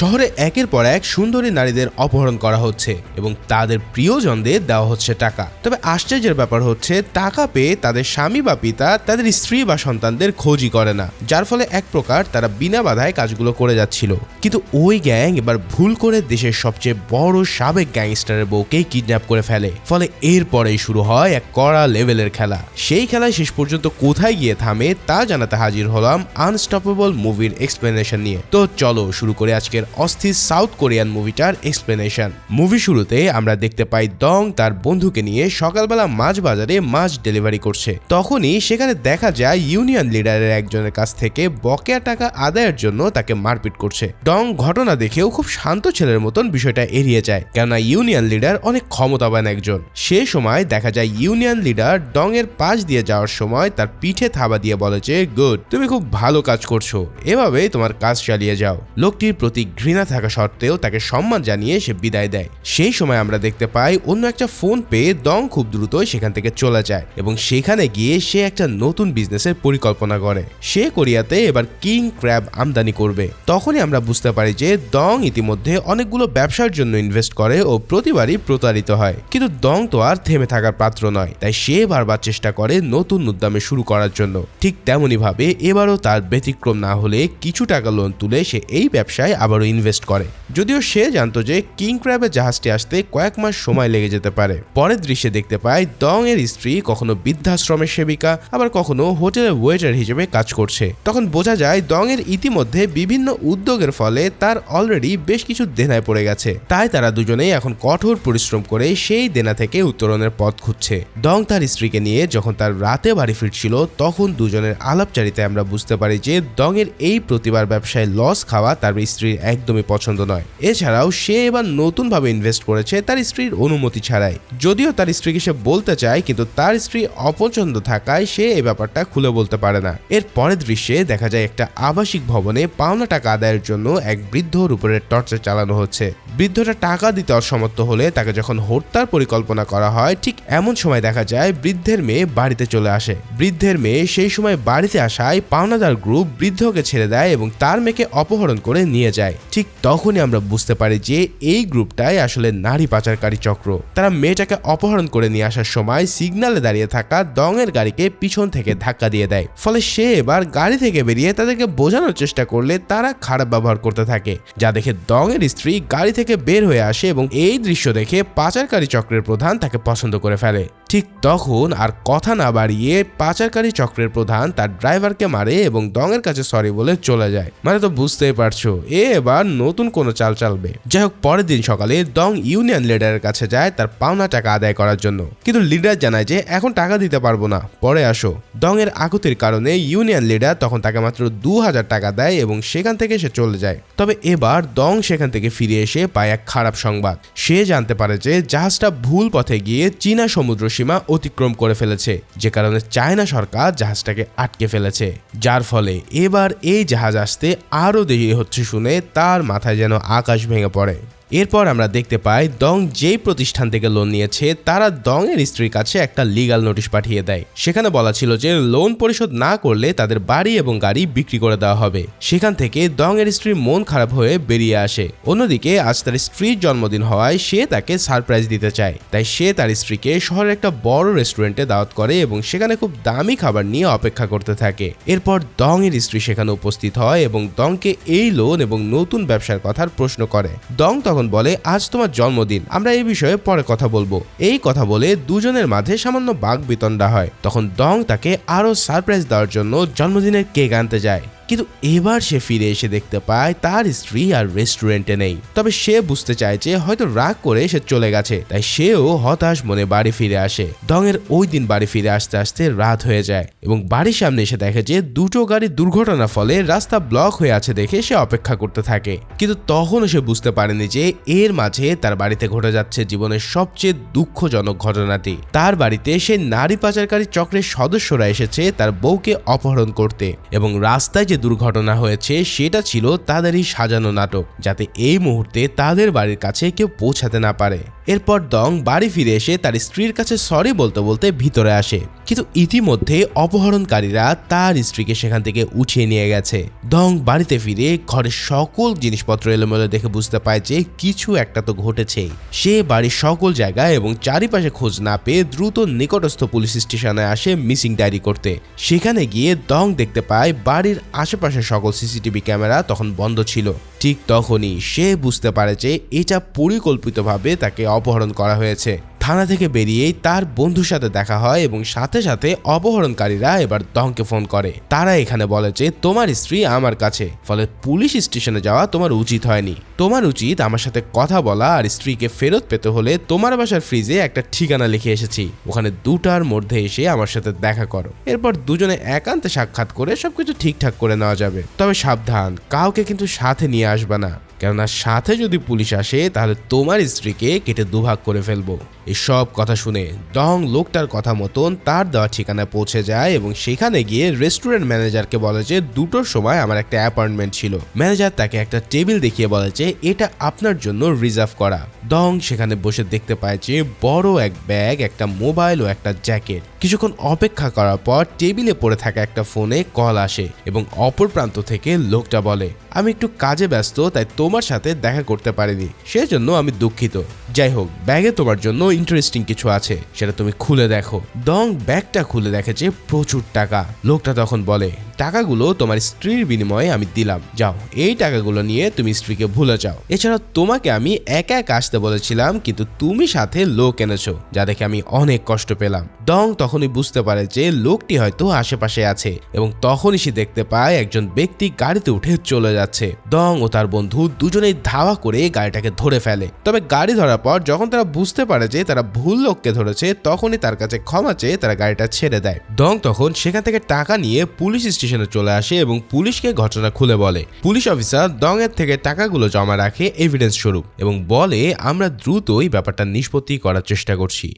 শহরে একের পর এক সুন্দরী নারীদের অপহরণ করা হচ্ছে এবং তাদের প্রিয়জনদের দেওয়া হচ্ছে টাকা। তবে আশ্চর্যের ব্যাপার হচ্ছে, টাকা পেয়ে তাদের স্বামী বা পিতা তাদের স্ত্রী বা সন্তানদের খোঁজই করে না। যার ফলে এক প্রকার তারা বিনা বাধায় কাজগুলো করে যাচ্ছিল। কিন্তু ওই গ্যাং এবার ভুল করে দেশের সবচেয়ে বড় সাবেক গ্যাংস্টারের বউকে কিডন্যাপ করে ফেলে। ফলে এরপরেই শুরু হয় এক কড়া লেভেলের খেলা। সেই খেলায় শেষ পর্যন্ত কোথায় গিয়ে থামে তা জানাতে হাজির হলাম আনস্টপেবল মুভির এক্সপ্লেনেশন নিয়ে। তো চলো, শুরু করে আজকের অস্থির সাউথ কোরিয়ান মুভিটার এক্সপ্লেনেশন মুভি শুরুতে আমরা দেখতে পাই দং তার বন্ধুকে নিয়ে সকালবেলা মাছ বাজারে মাছ ডেলিভারি করছে। তখনই সেখানে দেখা যায় ইউনিয়ন লিডারের একজনের কাছ থেকে বকেয়া টাকা আদায়ের জন্য তাকে মারপিট করছে। ডং ঘটনা দেখেও খুব শান্ত ছেলের মতন বিষয়টা এড়িয়ে যায়, কেননা ইউনিয়ন লিডার অনেক ক্ষমতাবান একজন। সে সময় দেখা যায় ইউনিয়ন লিডার ডং এর পাশ দিয়ে যাওয়ার সময় তার পিঠে থাবা দিয়ে বলে যে, গুড, তুমি খুব ভালো কাজ করছ। এভাবে তোমার কাজ চালিয়ে যাও। লোকটির প্রতি ঘৃণা থাকা সত্ত্বেও তাকে সম্মান জানিয়ে সে বিদায় দেয়। সেই সময় আমরা দেখতে পাই অন্য একটা ফোন পেয়ে দং খুব দ্রুতই সেখান থেকে চলে যায় এবং সেখানে গিয়ে সে একটা নতুন বিজনেসের পরিকল্পনা করে। সে কোরিয়াতে এবার কিং ক্র্যাব আমদানি করবে। তখনই আমরা বুঝতে পারি যে দং ইতিমধ্যে অনেকগুলো ব্যবসার জন্য ইনভেস্ট করে ও প্রতিবারই প্রতারিত হয়। কিন্তু দং তো আর থেমে থাকার পাত্র নয়, তাই সে বারবার চেষ্টা করে নতুন উদ্যমে শুরু করার জন্য। ঠিক তেমনই ভাবে এবারও তার ব্যতিক্রম না হলে কিছু টাকা লোন তুলে সে এই ব্যবসায় আবারও ইনভেস্ট করে। যদিও সে জানতো যে কিং ক্র্যাবের জাহাজটি আসতে কয়েক মাস সময় লেগে যেতে পারে। পরের দৃশ্যে দেখতে পাই দং এর স্ত্রী কখনো বৃদ্ধাশ্রমের সেবিকা, আবার কখনো হোটেলের ওয়েটার হিসেবে কাজ করছে। তখন বোঝা যায় দং এর ইতিমধ্যে বিভিন্ন উদ্যোগের ফলে তার অলরেডি বেশ কিছু দেনায় পড়ে গেছে। তাই তারা দুজনেই এখন কঠোর পরিশ্রম করে সেই দেনা থেকে উত্তরণের পথ খুঁজছে। দং তার স্ত্রীকে নিয়ে যখন তার রাতে বাড়ি ফিরছিল, তখন দুজনের আলাপচারিতায় আমরা বুঝতে পারি যে দং এর এই প্রতিবার ব্যবসায় লস খাওয়া তার স্ত্রীর একদমই পছন্দ নয়। এছাড়াও সে এবার নতুনভাবে ইনভেস্ট করেছে তার স্ত্রীর অনুমতি ছাড়াই। যদিও তার স্ত্রীকে সে বলতে চায়, কিন্তু তার স্ত্রী অপছন্দ থাকায় সে এই ব্যাপারটা খুলে বলতে পারে না। এর পরের দৃশ্যে দেখা যায় একটা আবাসিক ভবনে পাওনা টাকা আদায়ের জন্য এক বৃদ্ধর উপরে টর্চার চালানো হচ্ছে। বৃদ্ধটা টাকা দিতে অসমর্থ হলে তাকে যখন হত্যার পরিকল্পনা করা হয়, ঠিক এমন সময় দেখা যায় বৃদ্ধের মেয়ে বাড়িতে চলে আসে। বৃদ্ধের মেয়ে সেই সময় বাড়িতে আসায় পাওনাদার গ্রুপ বৃদ্ধকে ছেড়ে দেয় এবং তার মেয়েকে অপহরণ করে নিয়ে যায়। ঠিক তখনই আমরা বুঝতে পারি যে এই গ্রুপটাই আসলে নারী পাচারকারী চক্র। তারা মেয়েটাকে অপহরণ করে নিয়ে আসার সময় সিগনালে দাঁড়িয়ে থাকা দংয়ের গাড়িকে পিছন থেকে ধাক্কা দিয়ে দেয়। ফলে সে এবার গাড়ি থেকে বেরিয়ে তাদেরকে বোঝানোর চেষ্টা করলে তারা খারাপ ব্যবহার করতে থাকে, যা দেখে দংয়ের স্ত্রী গাড়ি থেকে বের হয়ে আসে এবং এই দৃশ্য দেখে পাচারকারী চক্রের প্রধান তাকে পছন্দ করে ফেলে। ঠিক তখন আর কথা না বাড়িয়ে পাচারকারী চক্রের প্রধান তার ড্রাইভারকে মারে এবং দংয়ের কাছে সরি বলে চলে যায়। মানে তো বুঝতেই পারছ, এ এবার নতুন কোনো চাল চালবে। যাই হোক পরের দিন সকালে দং ইউনিয়ন লিডারের কাছে যায় তার পাওনা টাকা আদায় করার জন্য। কিন্তু লিডার জানায় যে এখন টাকা দিতে পারব না। পরে আসো। দং এর আকুতির কারণে ইউনিয়ন লিডার তখন তাকে মাত্র দু হাজার টাকা দেয় এবং সেখান থেকে সে চলে যায়। তবে এবার দং সেখান থেকে ফিরে এসে পায় এক খারাপ সংবাদ। সে জানতে পারে যে জাহাজটা ভুল পথে গিয়ে চীনা সমুদ্র সীমা অতিক্রম করে ফেলেছে। যে কারণে চায়না সরকার জাহাজটাকে আটকে ফেলেছে। যার ফলে এবার এই জাহাজ আসতে আরও দেরি হচ্ছে শুনে তার মাথায় যেন আকাশ ভেঙে পড়ে। এরপর আমরা দেখতে পাই, দং যেই প্রতিষ্ঠান থেকে লোন নিয়েছে, তারা দং এর স্ত্রীর কাছে একটা লিগাল নোটিশ পাঠিয়ে দেয়। সেখানে বলা ছিল যে লোন পরিশোধ না করলে তাদের বাড়ি এবং গাড়ি বিক্রি করে দেওয়া হবে। সেখান থেকে দং এর স্ত্রীর মন খারাপ হয়ে বেরিয়ে আসে। অন্যদিকে, আজ তার স্ত্রীর জন্মদিন হওয়ায় সে তাকে সারপ্রাইজ দিতে চায়। তাই সে তার স্ত্রীকে শহরের একটা বড় রেস্টুরেন্টে দাওয়াত করে এবং সেখানে খুব দামি খাবার নিয়ে অপেক্ষা করতে থাকে। এরপর দং এর স্ত্রী সেখানে উপস্থিত হয় এবং দংকে এই লোন এবং নতুন ব্যবসার কথার প্রশ্ন করে। দং তখন তখন বলে, আজ তোমার জন্মদিন, আমরা এই বিষয়ে পরে কথা বলব। এই কথা বলে দুজনের মাঝে সামান্য বাঘ বিতণ্ডা হয়। তখন দং তাকে আরও সারপ্রাইজ দেওয়ার জন্য জন্মদিনের কেক আনতে যায়। কিন্তু এবার সে ফিরে এসে দেখতে পায় তার স্ত্রী আর রেস্টুরেন্টে নেই। তবে সে বুঝতে চায় যে হয়তো রাগ করে সে চলে গেছে, তাই সেও হতাশ মনে বাড়ি ফিরে আসে। দংয়ের ওই দিন বাড়ি ফিরে আসতে আসতে রাত হয়ে যায় এবং বাড়ির সামনে এসে দেখে যে দুটো গাড়ি দুর্ঘটনার ফলে রাস্তা ব্লক হয়ে আছে দেখে সে অপেক্ষা করতে থাকে। কিন্তু তখনও সে বুঝতে পারেনি যে এর মাঝে তার বাড়িতে ঘটে যাচ্ছে জীবনের সবচেয়ে দুঃখজনক ঘটনাটি। তার বাড়িতে সে নারী পাচারকারী চক্রের সদস্যরা এসেছে তার বউকে অপহরণ করতে এবং রাস্তায় যে দুর্ঘটনা হয়েছে, সেটা ছিল তাদেরই সাজানো নাটক, যাতে এই মুহূর্তে তাদের বাড়ির কাছে কেউ পৌঁছাতে না পারে। এরপর দং বাড়ি ফিরে এসে তার স্ত্রীর কাছে সরি বলতে বলতে ভিতরে আসে। কিন্তু ইতিমধ্যে অপহরণকারীরা তার স্ত্রীকে সেখান থেকে উঠিয়ে নিয়ে গেছে। দং বাড়িতে ফিরে ঘরের সকল জিনিসপত্র এলোমেলো দেখে বুঝতে পায় যে কিছু একটা তো ঘটেছেই সে বাড়ির সকল জায়গায় এবং চারিপাশে খোঁজ না পেয়ে দ্রুত নিকটস্থ পুলিশ স্টেশনে আসে মিসিং ডায়েরি করতে। সেখানে গিয়ে দং দেখতে পায় বাড়ির আশেপাশে সকল সিসিটিভি ক্যামেরা তখন বন্ধ ছিল। ঠিক তখনই সে বুঝতে পারে যে এটা পরিকল্পিতভাবে তাকে অপহরণ করা হয়েছে। থানা থেকে বেরিয়েই তার বন্ধুর সাথে দেখা হয় এবং সাথে সাথে অপহরণকারীরা এবার দংকে ফোন করে। তারা এখানে বলে যে, তোমার স্ত্রী আমার কাছে। ফলে পুলিশ স্টেশনে যাওয়া তোমার উচিত হয়নি। তোমার উচিত আমার সাথে কথা বলা আর স্ত্রীকে ফেরত পেতে হলে তোমার বাসার ফ্রিজে একটা ঠিকানা লিখে এসেছি। ওখানে দুটার মধ্যে এসে আমার সাথে দেখা করো। এরপর দুজনে একান্তে সাক্ষাৎ করে সবকিছু ঠিকঠাক করে নেওয়া যাবে। তবে সাবধান, কাউকে কিন্তু সাথে নিয়ে আসবে না। কেননা সাথে যদি পুলিশ আসে, তাহলে তোমার স্ত্রীকে কেটে দুভাগ করে ফেলব। এসব কথা শুনে ডং লোকটার কথা মতন তার দেওয়া ঠিকানায় পৌঁছে যায় এবং সেখানে গিয়ে রেস্টুরেন্ট ম্যানেজারকে বলে যে দুটোর সময় আমার একটা অ্যাপয়েন্টমেন্ট ছিল। ম্যানেজার তাকে একটা টেবিল দেখিয়ে বলে যে এটা আপনার জন্য রিজার্ভ করা। ডং সেখানে বসে দেখতে পায় যে বড় এক ব্যাগ, একটা মোবাইল ও একটা জ্যাকেট। কিছুক্ষণ অপেক্ষা করার পর টেবিলে পড়ে থাকা একটা ফোনে কল আসে এবং অপর প্রান্ত থেকে লোকটা বলে, আমি একটু কাজে ব্যস্ত, তাই তোমার সাথে দেখা করতে পারিনি। সেজন্য আমি দুঃখিত। যাই হোক ব্যাগে তোমার জন্য ইন্টারেস্টিং কিছু আছে, সেটা তুমি খুলে দেখো। দং ব্যাগটা খুলে দেখে যে প্রচুর টাকা। লোকটা তখন বলে, টাকাগুলো তোমার স্ত্রীর বিনিময়ে আমি দিলাম। যাও, এই টাকাগুলো নিয়ে তুমি স্ত্রীকে ভুলে যাও। এছাড়া তোমাকে আমি একা একা আসতে বলেছিলাম, কিন্তু তুমি সাথে লোক এনেছো, যা দেখে আমি অনেক কষ্ট পেলাম। ডং তখনই বুঝতে পারে যে লোকটি হয়তো আশেপাশে আছে, এবং তখনই সে দেখতে পায় একজন ব্যক্তি গাড়িতে উঠে চলে যাচ্ছে। ডং ও তার বন্ধু দুজনেই ধাওয়া করে গাড়িটাকে ধরে ফেলে। তবে গাড়ি ধরার পর যখন তারা বুঝতে পারে যে তারা ভুল লোককে ধরেছে, তখনই তার কাছে ক্ষমা চেয়ে তারা গাড়িটা ছেড়ে দেয়। ডং তখন সেখান থেকে টাকা নিয়ে পুলিশ স্টেশনে চলে আসে এবং পুলিশকে ঘটনা খুলে বলে। পুলিশ অফিসার ডং এর থেকে টাকাগুলো জমা রাখে এভিডেন্স স্বরূপ, এবং বলে, আমরা দ্রুতই ব্যাপারটা নিষ্পত্তি করার চেষ্টা করছি।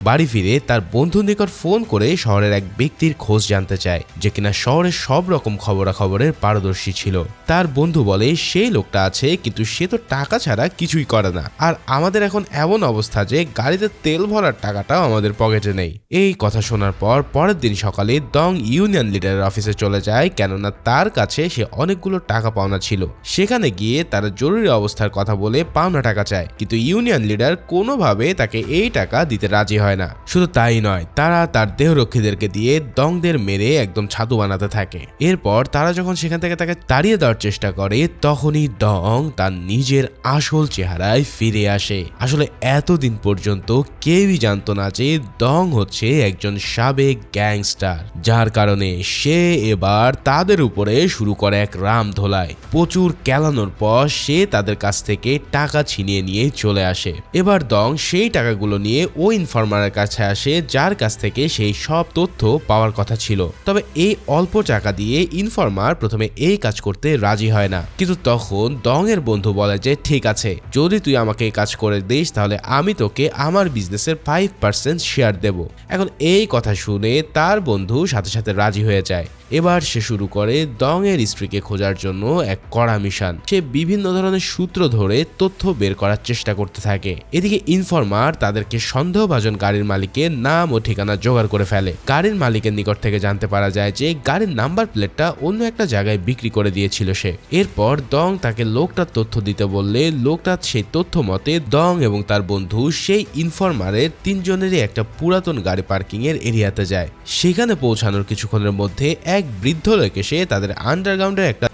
বাড়ি ফিরে তার বন্ধুর নিকট ফোন করে শহরের এক ব্যক্তির খোঁজ জানতে চায়, যে কিনা শহরের সব রকম খবরাখবরের পারদর্শী ছিল। তার বন্ধু বলে, সেই লোকটা আছে, কিন্তু সে তো টাকা ছাড়া কিছুই করে না। আর আমাদের এখন এমন অবস্থা যে গাড়িতে তেল ভরার টাকাটাও আমাদের পকেটে নেই। এই কথা শোনার পর পরের দিন সকালে দং ইউনিয়ন লিডারের অফিসে চলে যায়, কেননা তার কাছে সে অনেকগুলো টাকা পাওনা ছিল। সেখানে গিয়ে তারা জরুরি অবস্থার কথা বলে পাওনা টাকা চায়, কিন্তু ইউনিয়ন লিডার কোনোভাবে তাকে এই টাকা দিতে রাজি হয় না। শুধু তাই নয়, তারা তার দেহরক্ষীদেরকে দিয়ে দংদের মেরে একদম ছাতু বানাতে থাকে। এরপর তারা যখন সেখান থেকে তাকে তাড়িয়ে দেওয়ার চেষ্টা করে, তখনই ডং তার নিজের আসল চেহারায় ফিরে আসে। আসলে এতদিন পর্যন্ত কেউই জানতো না যে ডং হচ্ছে একজন সাবেক গ্যাংস্টার, যার কারণে সে এবার তাদের উপরে শুরু করে এক রাম ধোলায় প্রচুর কেলানোর পর সে তাদের কাছ থেকে টাকা ছিনিয়ে নিয়ে চলে আসে। এবার দং সেই টাকাগুলো নিয়ে ওই ইনফরমারের কাছে আসে, যার কাছ থেকে সেই সব তথ্য পাওয়ার কথা ছিল। তবে এই অল্প টাকা দিয়ে ইনফর্মার প্রথমে এই কাজ করতে রাজি হয় না। কিন্তু তখন দং এর বন্ধু বলে যে, ঠিক আছে, যদি তুই আমাকে কাজ করে দিস, তাহলে আমি তোকে আমার বিজনেসের ফাইভ পার্সেন্ট শেয়ার দেব। এখন এই কথা শুনে তার বন্ধু সাথে সাথে রাজি হয়ে যায়। এবার সে শুরু করে দং এর স্ত্রীকে খোঁজার জন্য এক কড়া মিশন। সে বিভিন্ন ধরনের সূত্র ধরে তথ্য বের করার চেষ্টা করতে থাকে। এদিকে ইনফরমার তাদেরকে সন্দেহভাজন গাড়ির মালিকের নাম ও ঠিকানা জোগাড় করে ফেলে। গাড়ির মালিকের নিকট থেকে জানতে পারা যায় যে গাড়ির নাম্বার প্লেটটা অন্য একটা জায়গায় বিক্রি করে দিয়েছিল সে। এরপর দং তাকে লোকটার তথ্য দিতে বললে লোকটা সেই তথ্য মতে দং এবং তার বন্ধু সেই ইনফরমারের তিনজনেরই একটা পুরাতন গাড়ি পার্কিং এর এরিয়াতে যায়। সেখানে পৌঁছানোর কিছুক্ষণের মধ্যে এক বৃদ্ধ লোক এসে তাদের আন্ডারগ্রাউন্ডের একটা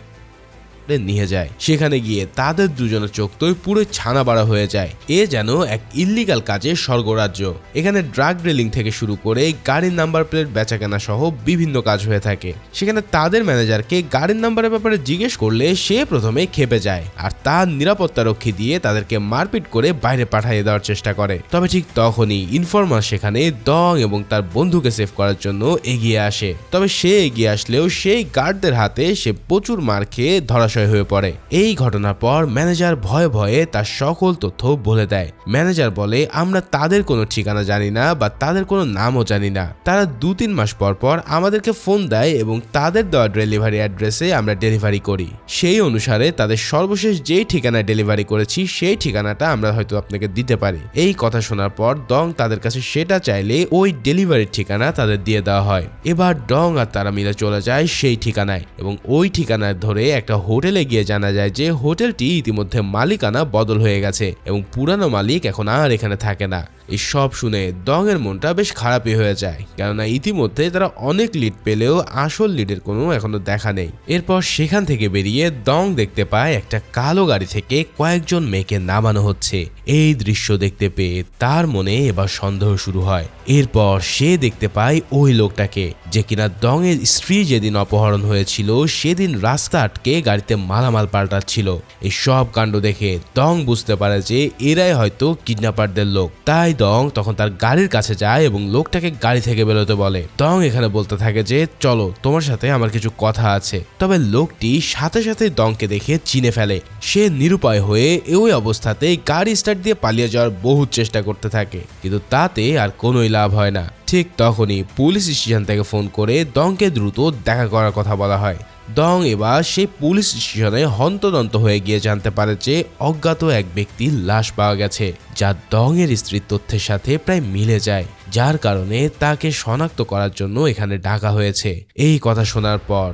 নিয়ে যায়। সেখানে গিয়ে তাদের দুজনের চোখ তো পুরো ছানা বাড়া হয়ে যায়। এ যেন এক ইল্লিগাল কাজের স্বর্গরাজ্য। এখানে ড্রাগ ড্রিলিং থেকে শুরু করে গাড়ির নাম্বার প্লেট বেচাকেনা সহ বিভিন্ন কাজ হয়ে থাকে। সেখানে তাদের ম্যানেজারকে গাড়ির নাম্বারের ব্যাপারে জিজ্ঞেস করলে সে প্রথমে খেপে যায় আর তার নিরাপত্তা রক্ষী দিয়ে তাদেরকে মারপিট করে বাইরে পাঠিয়ে দেওয়ার চেষ্টা করে। তবে ঠিক তখনই ইনফরমার সেখানে দং এবং তার বন্ধুকে সেভ করার জন্য এগিয়ে আসে। তবে সে এগিয়ে আসলেও সেই গার্ডদের হাতে সে প্রচুর মার খেয়ে ধরা ধরাশয় হয়ে পড়ে। এই ঘটনার পর ম্যানেজার ভয়ে ভয়ে তার সকল তথ্য বলে দেয়। ম্যানেজার বলে, আমরা তাদের কোনো ঠিকানা জানি না বা তাদের কোনো নামও জানি না। তারা দু তিন মাস পর পর আমাদেরকে ফোন দেয় এবং তাদের দেওয়া ডেলিভারি অ্যাড্রেসে আমরা ডেলিভারি করি। সেই অনুসারে তাদের সর্বশেষ যেই ঠিকানায় ডেলিভারি করেছি, সেই ঠিকানাটা আমরা হয়তো আপনাকে দিতে পারি। এই কথা শোনার পর ডং তাদের কাছে সেটা চাইলে ওই ডেলিভারির ঠিকানা তাদের দিয়ে দেওয়া হয়। এবার ডং আর তারা মিলে চলে যায় সেই ঠিকানায় এবং ওই ঠিকানায় ধরে একটা হোটেলে গিয়ে জানা যায় যে হোটেলটি ইতিমধ্যে মালিকানা বদল হয়ে গেছে এবং পুরানো মালিক এখন আর এখানে থাকে না। এই সব শুনে এর মনটা বেশ খারাপই হয়ে যায়। কেননা ইতিমধ্যে তারা অনেক লিড পেলেও আসল লিডের কোনো এখনও দেখা নেই। এরপর সেখান থেকে বেরিয়ে দং দেখতে পায় একটা কালো গাড়ি থেকে কয়েকজন মেয়েকে নামানো হচ্ছে। এই দৃশ্য দেখতে পেয়ে তার মনে এবার সন্দেহ শুরু হয়। এরপর সে দেখতে পায় ওই লোকটাকে, যে কিনা দং এর স্ত্রী যেদিন অপহরণ হয়েছিল, সেদিন রাস্তা আটকে গাড়িতে মালামাল পাল্টাচ্ছিল। এই সব কাণ্ড দেখে দং বুঝতে পারে যে এরাই হয়তো কিডন্যাপারদের লোক। তাই দং তখন তার গাড়ির কাছে যায় এবং লোকটাকে গাড়ি থেকে বেরোতে বলে। দং এখানে বলতে থাকে যে, চলো, তোমার সাথে আমার কিছু কথা আছে। তবে লোকটি সাথে সাথে দংকে দেখে চিনে ফেলে। সে নিরুপায় হয়ে ওই অবস্থাতে গাড়ি স্টার্ট দিয়ে পালিয়ে যাওয়ার বহু চেষ্টা করতে থাকে। কিন্তু তাতে আর কোনোই লাভ হয় না। ঠিক তখনই পুলিশ স্টেশন থেকে ফোন করে দংকে দ্রুত দেখা করার কথা বলা হয়। দং এবার সেই পুলিশ স্টেশনে হন্তদন্ত হয়ে গিয়ে জানতে পারে যে অজ্ঞাত এক ব্যক্তির লাশ পাওয়া গেছে, যা দং এর স্ত্রীর তথ্যের সাথে প্রায় মিলে যায়, যার কারণে তাকে শনাক্ত করার জন্য এখানে ডাকা হয়েছে। এই কথা শোনার পর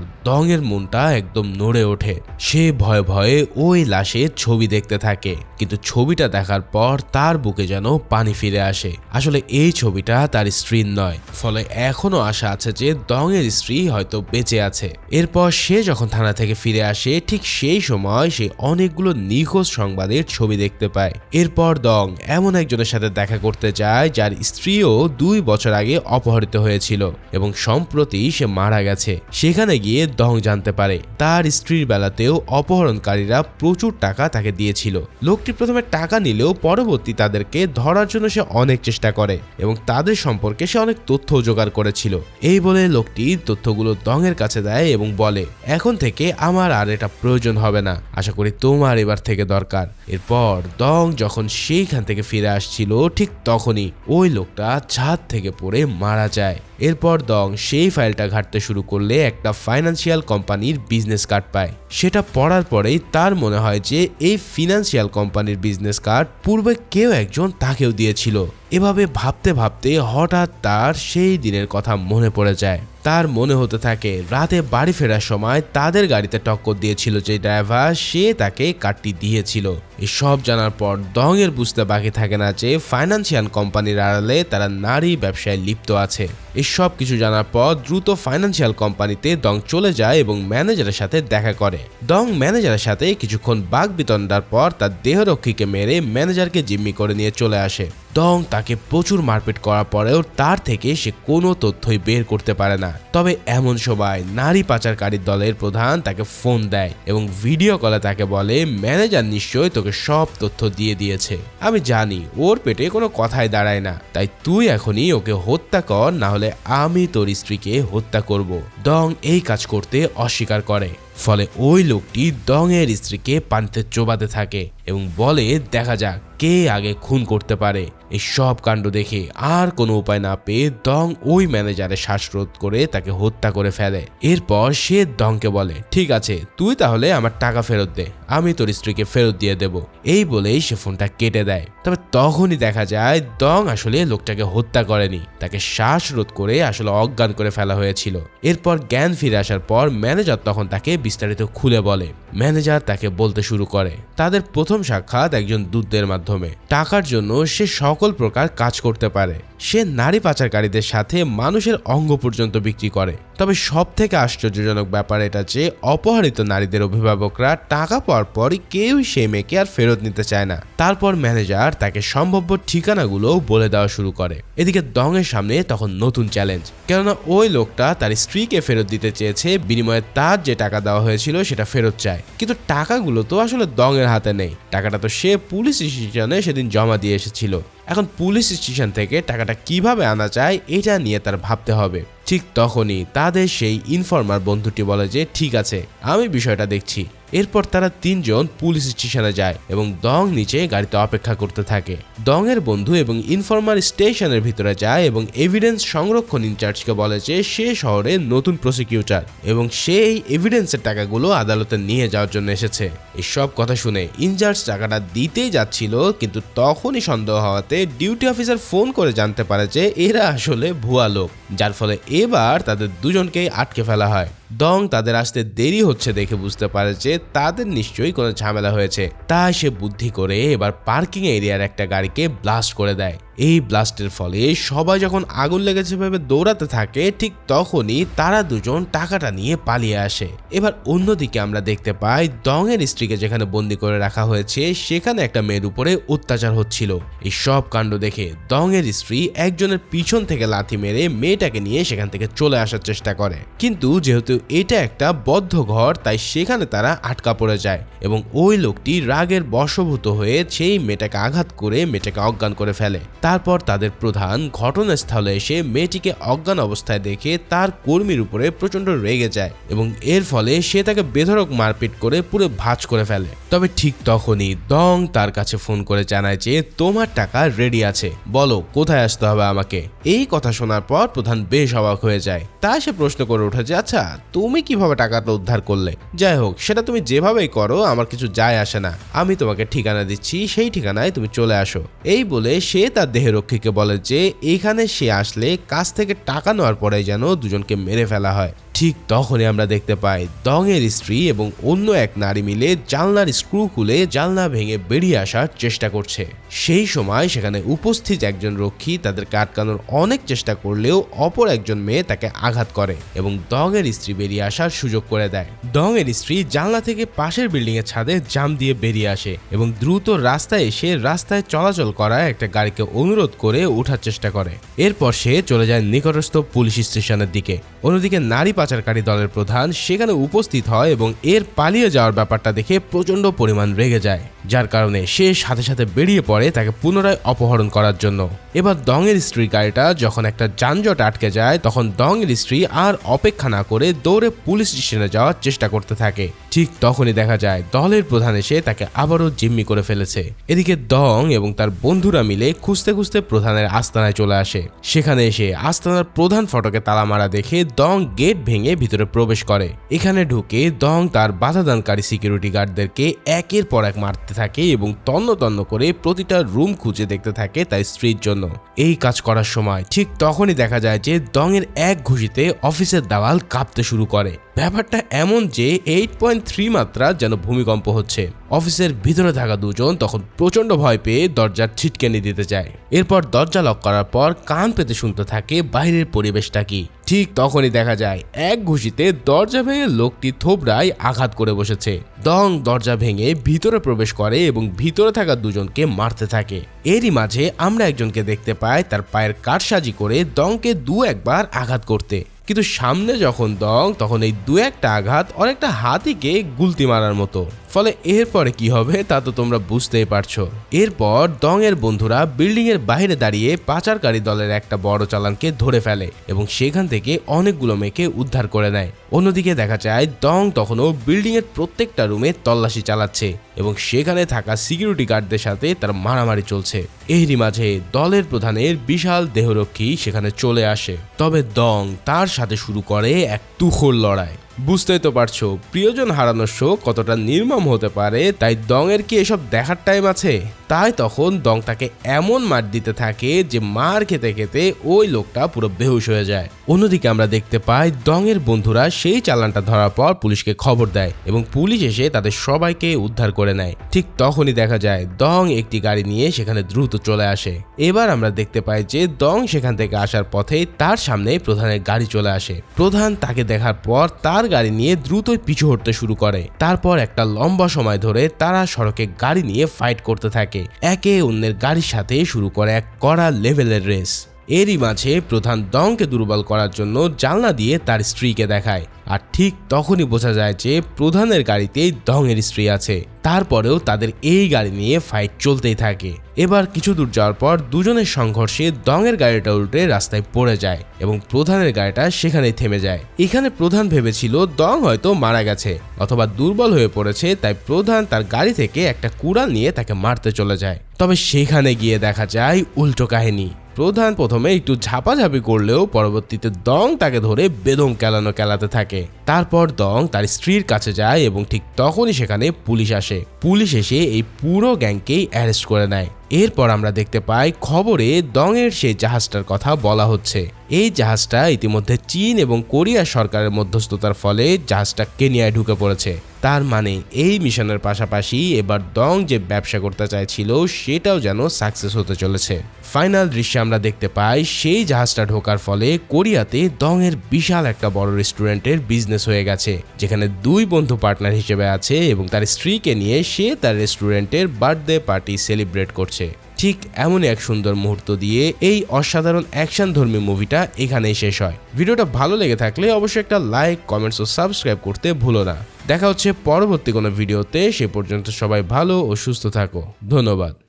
এর মনটা একদম নড়ে ওঠে। সে ভয়ে ভয়ে ওই লাশের ছবি দেখতে থাকে, কিন্তু ছবিটা দেখার পর তার বুকে যেন পানি ফিরে আসে। আসলে এই ছবিটা তার স্ত্রীর নয়, ফলে এখনও আশা আছে যে দং এর স্ত্রী হয়তো বেঁচে আছে। এরপর সে যখন থানা থেকে ফিরে আসে, ঠিক সেই সময় সে অনেকগুলো নিখোঁজ সংবাদের ছবি দেখতে পায়। এরপর দং এমন একজনের সাথে দেখা করতে যায়, যার স্ত্রীও দুই বছর আগে অপহরিত হয়েছিল এবং সম্প্রতি সে মারা গেছে। সেখানে গিয়ে দং জানতে পারে। তার স্ত্রীর বেলাতেও অপহরণকারীরা প্রচুর টাকা তাকে দিয়েছিল। লোকটি প্রথমে টাকা নিলেও পরবর্তী তাদেরকে ধরার জন্য সে অনেক চেষ্টা করে এবং তাদের সম্পর্কে সে অনেক তথ্য জোগাড় করেছিল। এই বলে লোকটি তথ্যগুলো দংয়ের কাছে দেয় এবং বলে, এখন থেকে আমার আর এটা প্রয়োজন হবে না। আশা করি তোমার এবার থেকে দরকার। এরপর দং যখন সেইখান থেকে ফিরে আসছিল, ঠিক তখনই ওই লোকটা ছাদ থেকে পড়ে মারা যায়। এরপর দং সেই ফাইলটা ঘাটতে শুরু করলে একটা ফাইন্যান্সিয়াল কোম্পানির বিজনেস কার্ড পায়। সেটা পড়ার পরেই তার মনে হয় যে এই ফিনান্সিয়াল কোম্পানির বিজনেস কার্ড পূর্বে কেউ একজন তাকেও দিয়েছিল। এভাবে ভাবতে ভাবতে হঠাৎ তার সেই দিনের কথা মনে পড়ে যায়। তার মনে হতে থাকে, রাতে বাড়ি ফেরার সময় তাদের গাড়িতে টক্কর দিয়েছিল যে ড্রাইভার সে তাকে কার্ডটি দিয়েছিল। এসব জানার পর দংয়ের বুঝতে বাকি থাকে না যে ফাইন্যান্সিয়াল কোম্পানির আড়ালে তারা নারী ব্যবসায় লিপ্ত আছে। এসব কিছু জানার পর দ্রুত ফাইন্যান্সিয়াল কোম্পানিতে দং চলে যায় এবং ম্যানেজারের সাথে দেখা করে। দং ম্যানেজারের সাথে কিছুক্ষণ বাঘ বিতণ্ডার পর তার দেহরক্ষীকে মেরে ম্যানেজারকে জিম্মি করে নিয়ে চলে আসে। দং তাকে প্রচুর মারপিট করার পরেও তার থেকে সে কোনো তথ্যই বের করতে পারে না। তবে এমন সময় নারী পাচারকারীর দলের প্রধান তাকে ফোন দেয় এবং ভিডিও কলে তাকে বলে, ম্যানেজার নিশ্চয়ই তোকে সব তথ্য দিয়ে দিয়েছে। আমি জানি, ওর পেটে কোনো কথাই দাঁড়ায় না। তাই তুই এখনই ওকে হত্যা কর, না হলে আমি তোর স্ত্রীকে হত্যা করব। দং এই কাজ করতে অস্বীকার করে। ফলে ওই লোকটি দং এর স্ত্রীকে পানিতে চোবাতে থাকে। এবং বলে, দেখা যাক কে আগে খুন করতে পারে। এই সব কাণ্ড দেখে আর কোনো উপায় না পেয়ে দং ওই ম্যানেজারের শ্বাসরোধ করে তাকে হত্যা করে ফেলে। এরপর সে দংকে বলে, ঠিক আছে, তুই তাহলে আমার টাকা ফেরত দে, আমি তোর স্ত্রীকে ফেরত দিয়ে দেব। এই বলেই সে ফোনটা কেটে দেয়। তবে তখনই দেখা যায়, দং আসলে লোকটাকে হত্যা করেনি। তাকে শ্বাসরোধ করে আসলে অজ্ঞান করে ফেলা হয়েছিল। এরপর জ্ঞান ফিরে আসার পর ম্যানেজার তখন তাকে বিস্তারিত খুলে বলে। ম্যানেজার তাকে বলতে শুরু করে, তাদের প্রথম সাক্ষাৎ একজন দূতদের মাধ্যমে। টাকার জন্য সে সকল প্রকার কাজ করতে পারে। সে নারী পাচারকারীদের সাথে মানুষের অঙ্গ পর্যন্ত বিক্রি করে। তবে সব থেকে আশ্চর্যজনক ব্যাপার এটা যে অপহরিত নারীদের অভিভাবকরা টাকা পাওয়ার পরই কেউই সেই মেয়েকে আর ফেরত নিতে চায় না। তারপর ম্যানেজার তাকে সম্ভাব্য ঠিকানাগুলো বলে দেওয়া শুরু করে। এদিকে দংয়ের সামনে তখন নতুন চ্যালেঞ্জ। কেননা ওই লোকটা তার স্ত্রীকে ফেরত দিতে চেয়েছে, বিনিময়ে তার যে টাকা দেওয়া হয়েছিল সেটা ফেরত চায়। কিন্তু টাকাগুলো তো আসলে দংয়ের হাতে নেই। টাকাটা তো সে পুলিশ স্টেশনে সেদিন জমা দিয়ে এসেছিল। এখন পুলিশ স্টেশন থেকে টাকাটা কীভাবে আনা যায়, এটা নিয়ে তার ভাবতে হবে। ঠিক তখনই তাদের সেই ইনফর্মার বন্ধুটি বলে যে, ঠিক আছে, আমি বিষয়টা দেখছি। এরপর তারা তিনজন পুলিশ স্টেশনে যায় এবং দং নিচে গাড়িতে অপেক্ষা করতে থাকে। দং এর বন্ধু এবং ইনফরমার স্টেশনের ভিতরে যায় এবং এভিডেন্স সংরক্ষণ ইনচার্জকে বলে যে সে শহরে নতুন প্রসিকিউটর এবং সে এই এভিডেন্সের টাকাগুলো আদালতে নিয়ে যাওয়ার জন্য এসেছে। সব কথা শুনে ইনচার্জ টাকাটা দিতেই যাচ্ছিল, কিন্তু তখনই সন্দেহ হওয়াতে ডিউটি অফিসার ফোন করে জানতে পারে যে এরা আসলে ভুয়া লোক, যার ফলে এবার তাদের দুজনকেই আটকে ফেলা হয়। দং তাদের আসতে দেরি হচ্ছে দেখে বুঝতে পারে যে তাদের নিশ্চয়ই কোনো ঝামেলা হয়েছে। তা সে বুদ্ধি করে এবার পার্কিং এরিয়ার একটা গাড়িকে ব্লাস্ট করে দেয়। এই ব্লাস্টের ফলে সবাই যখন আগুন লেগেছে ভেবে দৌড়াতে থাকে, ঠিক তখনই তারা দুজন টাকাটা নিয়ে পালিয়ে আসে। এবার অন্যদিকে আমরা দেখতে পাই দং এর স্ত্রীকে যেখানে বন্দি করে রাখা হয়েছে, সেখানে একটা মেয়ের উপরে অত্যাচার হচ্ছিল। এই সব কাণ্ড দেখে দং এর স্ত্রী একজনের পিছন থেকে লাথি মেরে মেয়েটাকে নিয়ে সেখান থেকে চলে আসার চেষ্টা করে। কিন্তু যেহেতু এটা একটা বদ্ধ ঘর, তাই সেখানে তারা আটকা পড়ে যায় এবং ওই লোকটি রাগের বশভূত হয়ে সেই মেয়েটাকে আঘাত করে মেয়েটাকে অজ্ঞান করে ফেলে। তারপর তাদের প্রধান ঘটনাস্থলে এসে মেয়েটিকে অজ্ঞান অবস্থায় দেখে তার কর্মীর উপরে প্রচণ্ড রেগে যায় এবং এর ফলে সে তাকে বেধরক মারপিট করে পুরো ভাঁজ করে ফেলে। তবে ঠিক তখনই দং তার কাছে ফোন করে জানায় যে, তোমার টাকা রেডি আছে। বলো, কোথায় আসতে হবে আমাকে? এই কথা শোনার পর প্রধান বেশ অবাক হয়ে যায়। তা সে প্রশ্ন করে ওঠে যে আচ্ছা তুমি কীভাবে টাকাটা উদ্ধার করলে? যাই হোক, সেটা তুমি যেভাবেই করো, আমার কিছু যায় আসে না। আমি তোমাকে ঠিকানা দিচ্ছি, সেই ঠিকানায় তুমি চলে আসো। এই বলে সে তার দেহরক্ষীকে বলে যে এইখানে সে আসলে কাছ থেকে টাকা নেওয়ার পরে যেন দুজনকে মেরে ফেলা হয়। ঠিক তখনই আমরা দেখতে পাই দংয়ের স্ত্রী এবং অন্য এক নারী মিলে জানলার স্ক্রু খুলে জানলা ভেঙে বেরিয়ে আসার চেষ্টা করছে। সেই সময় সেখানে উপস্থিত একজন রক্ষী তাদের কাটকানোর অনেক চেষ্টা করলেও অপর একজন মেয়ে তাকে আঘাত করে এবং দংয়ের স্ত্রী বেরিয়ে আসার সুযোগ করে দেয়। দংয়ের স্ত্রী জানলা থেকে পাশের বিল্ডিং এর ছাদে জাম দিয়ে বেরিয়ে আসে এবং দ্রুত রাস্তায় এসে রাস্তায় চলাচল করা একটা গাড়িকে অনুরোধ করে ওঠার চেষ্টা করে। এরপর সে চলে যায় নিকটস্থ পুলিশ স্টেশনের দিকে। অন্যদিকে নারী পাচারকারী দলের প্রধান সেখানে উপস্থিত হয় এবং এর পালিয়ে যাওয়ার ব্যাপারটা দেখে প্রচণ্ড পরিমাণ রেগে যায়, যার কারণে সে সাথে সাথে বেরিয়ে পড়ে তাকে পুনরায় অপহরণ করার জন্য। এবার দংয়ের স্ত্রী গাড়িটা যখন একটা যানজট আটকে যায়, তখন দংয়ের স্ত্রী আর অপেক্ষা না করে দৌড়ে পুলিশ স্টেশনে যাওয়ার চেষ্টা করতে থাকে। ঠিক তখনই দেখা যায়, দলের প্রধান এসে তাকে আবারও জিম্মি করে ফেলেছে। এদিকে দং এবং তার বন্ধুরা মিলে খুঁজতে খুঁজতে প্রধানের আস্তানায় চলে আসে। সেখানে এসে আস্তানার প্রধান ফটকে তালা মারা দেখে দং গেট ভেঙে ভিতরে প্রবেশ করে। এখানে ঢুকে দং তার বাধাদানকারী সিকিউরিটি গার্ডদেরকে একের পর এক মারতে থাকে এবং তন্ন তন্ন করে প্রতিটা রুম খুঁজে দেখতে থাকে তার স্ত্রীর জন্য। এই কাজ করার সময় ঠিক তখনই দেখা যায় যে দংয়ের এক ঘুষিতে অফিসের দেওয়াল কাঁপতে শুরু করে। ব্যাপারটা এমন যে এইট পয়েন্ট থ্রি মাত্রা যেন ভূমিকম্প হচ্ছে। অফিসের ভিতরে থাকা দুজন তখন প্রচণ্ড ভয় পেয়ে দরজার ছিটকেনি দিতে যায়। এরপর দরজা লক করার পর কান পেতে শুনতে থাকে বাইরের পরিবেশটা কি। ঠিক তখনই দেখা যায়, এক ঘুষিতে দরজা ভেঙে লোকটি থোবড়ায় আঘাত করে বসেছে। দং দরজা ভেঙে ভিতরে প্রবেশ করে এবং ভিতরে থাকা দুজনকে মারতে থাকে। এরই মাঝে আমরা একজনকে দেখতে পাই তার পায়ের কাঠসাজি করে দংকে দু একবার আঘাত করতে। কিন্তু সামনে যখন দং তখন এই দু একটা আঘাত অনেকটা হাতিকে গুলতি মারার মতো। ফলে এরপরে কি হবে তা তো তোমরা বুঝতেই পারছ। এরপর দং এর বন্ধুরা বিল্ডিং এর বাইরে দাঁড়িয়ে পাচারকারী দলের একটা বড় চালানকে ধরে ফেলে এবং সেখান থেকে অনেকগুলো মেয়েকে উদ্ধার করে নেয়। অন্যদিকে দেখা যায়, দং তখনও বিল্ডিং এর প্রত্যেকটা রুমে তল্লাশি চালাচ্ছে এবং সেখানে থাকা সিকিউরিটি গার্ডদের সাথে তার মারামারি চলছে। এরই মাঝে দলের প্রধানের বিশাল দেহরক্ষী সেখানে চলে আসে। তবে দং তার সাথে শুরু করে এক তুখোর লড়াই। বুঝতেই তো পারছ, প্রিয়জন হারানোর শো কতটা নির্মম হতে পারে, তাই দংয়ের কি এসব দেখার টাইম আছে? তাই তখন দং তাকে এমন মার দিতে থাকে যে মার খেতে খেতে ওই লোকটা পুরো বেহুশ হয়ে যায়। অন্যদিকে আমরা দেখতে পাই দংয়ের বন্ধুরা সেই চালানটা ধরার পর পুলিশকে খবর দেয় এবং পুলিশ এসে তাদের সবাইকে উদ্ধার করে নেয়। ঠিক তখনই দেখা যায় দং একটি গাড়ি নিয়ে সেখানে দ্রুত চলে আসে। এবার আমরা দেখতে পাই যে দং সেখান থেকে আসার পথে তার সামনে প্রধানের গাড়ি চলে আসে। প্রধান তাকে দেখার পর তার গাড়ি নিয়ে দ্রুতই পিছু হটতে শুরু করে। তারপর একটা লম্বা সময় ধরে তারা সড়কে গাড়ি নিয়ে ফাইট করতে থাকে। একে অন্যের গাড়ির সাথে শুরু করে এক কড়া লেভেলের রেস এরই মাঝে প্রধান দংকে দুর্বল করার জন্য জানলা দিয়ে তার স্ত্রীকে দেখায়। আর ঠিক তখনই বোঝা যায় যে প্রধানের গাড়িতেই দংয়ের স্ত্রী আছে। তারপরেও তাদের এই গাড়ি নিয়ে ফাইট চলতেই থাকে। এবার কিছু দূর যাওয়ার পর দুজনের সংঘর্ষে দংয়ের গাড়িটা উল্টে রাস্তায় পড়ে যায় এবং প্রধানের গাড়িটা সেখানেই থেমে যায়। এখানে প্রধান ভেবেছিল দং হয়তো মারা গেছে অথবা দুর্বল হয়ে পড়েছে, তাই প্রধান তার গাড়ি থেকে একটা কুড়াল নিয়ে তাকে মারতে চলে যায়। তবে সেখানে গিয়ে দেখা যায় উল্টো কাহিনী। প্রধান প্রথমে একটু ঝাপাঝাপি করলেও পরবর্তীতে দং তাকে ধরে বেদম কেলানো কেলাতে থাকে। তারপর দং তার স্ত্রীর কাছে যায় এবং ঠিক তখনই সেখানে পুলিশ আসে। পুলিশ এসে এই পুরো গ্যাংকেই অ্যারেস্ট করে নেয়। এরপর আমরা দেখতে পাই খবরে দংয়ের সেই জাহাজটার কথা বলা হচ্ছে। এই জাহাজটা ইতিমধ্যে চীন এবং কোরিয়া সরকারের মধ্যস্থতার ফলে জাহাজটা কেনিয়ায় ঢুকে পড়েছে। তার মানে এই মিশনের পাশাপাশি এবার দং যে ব্যবসা করতে চাইছিল, সেটাও যেন সাকসেস হতে চলেছে। ফাইনাল দৃশ্যে আমরা দেখতে পাই, সেই জাহাজটা ঢোকার ফলে কোরিয়াতে দং এর বিশাল একটা বড় রেস্টুরেন্টের বিজনেস হয়ে গেছে, যেখানে দুই বন্ধু পার্টনার হিসেবে আছে এবং তার স্ত্রীকে নিয়ে সে তার রেস্টুরেন্টের বার্থডে পার্টি সেলিব্রেট করছে। ঠিক এমনই এক সুন্দর মুহূর্ত দিয়ে এই অসাধারণ অ্যাকশন ধর্মী মুভিটা এখানেই শেষ হয়। ভিডিওটা ভালো লেগে থাকলে অবশ্যই একটা লাইক, কমেন্টস ও সাবস্ক্রাইব করতে ভুলো না। দেখা হচ্ছে পরবর্তী কোনো ভিডিওতে, সে পর্যন্ত সবাই ভালো ও সুস্থ থাকো। ধন্যবাদ।